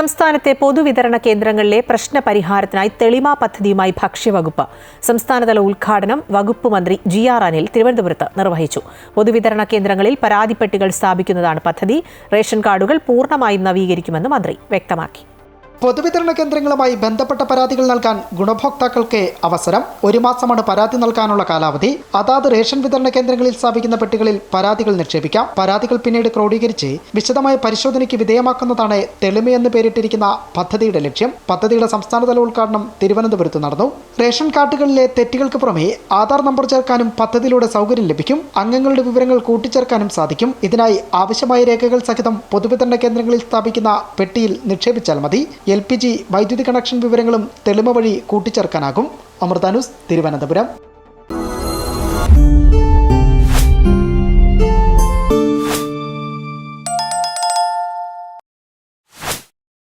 സംസ്ഥാനത്തെ പൊതുവിതരണ കേന്ദ്രങ്ങളിലെ പ്രശ്ന പരിഹാരത്തിനായി തെളിമ പദ്ധതിയുമായി ഭക്ഷ്യവകുപ്പ്. സംസ്ഥാനതല ഉദ്ഘാടനം വകുപ്പ് മന്ത്രി ജി ആർ അനിൽ തിരുവനന്തപുരത്ത് നിർവഹിച്ചു. പൊതുവിതരണ കേന്ദ്രങ്ങളിൽ പരാതിപ്പെട്ടികൾ സ്ഥാപിക്കുന്നതാണ് പദ്ധതി. റേഷൻ കാർഡുകൾ പൂർണമായും നവീകരിക്കുമെന്ന് മന്ത്രി വ്യക്തമാക്കി. പൊതുവിതരണ കേന്ദ്രങ്ങളുമായി ബന്ധപ്പെട്ട പരാതികൾ നൽകാൻ ഗുണഭോക്താക്കൾക്ക് അവസരം ഒരു മാസമാണ് പരാതി നൽകാനുള്ള കാലാവധി. അതാത് റേഷൻ വിതരണ കേന്ദ്രങ്ങളിൽ സ്ഥാപിക്കുന്ന പെട്ടികളിൽ പരാതികൾ നിക്ഷേപിക്കാം. പരാതികൾ പിന്നീട് ക്രോഡീകരിച്ച് വിശദമായ പരിശോധനയ്ക്ക് വിധേയമാക്കുന്നതാണ് തെളിമയെന്ന് പേരിട്ടിരിക്കുന്ന പദ്ധതിയുടെ ലക്ഷ്യം. പദ്ധതിയുടെ സംസ്ഥാനതല ഉദ്ഘാടനം തിരുവനന്തപുരത്ത് നടന്നു. റേഷൻ കാർഡുകളിലെ തെറ്റുകൾക്ക് പുറമെ ആധാർ നമ്പർ ചേർക്കാനും പദ്ധതിയിലൂടെ സൗകര്യം ലഭിക്കും. അംഗങ്ങളുടെ വിവരങ്ങൾ കൂട്ടിച്ചേർക്കാനും സാധിക്കും. ഇതിനായി ആവശ്യമായ രേഖകൾ സഹിതം പൊതുവിതരണ കേന്ദ്രങ്ങളിൽ സ്ഥാപിക്കുന്ന പെട്ടിയിൽ നിക്ഷേപിച്ചാൽ മതി. എൽ പി ജി വൈദ്യുതി കണക്ഷൻ വിവരങ്ങളും തെളിമ വഴി കൂട്ടിച്ചേർക്കാനാകും. അമൃതാനുസ് തിരുവനന്തപുരം.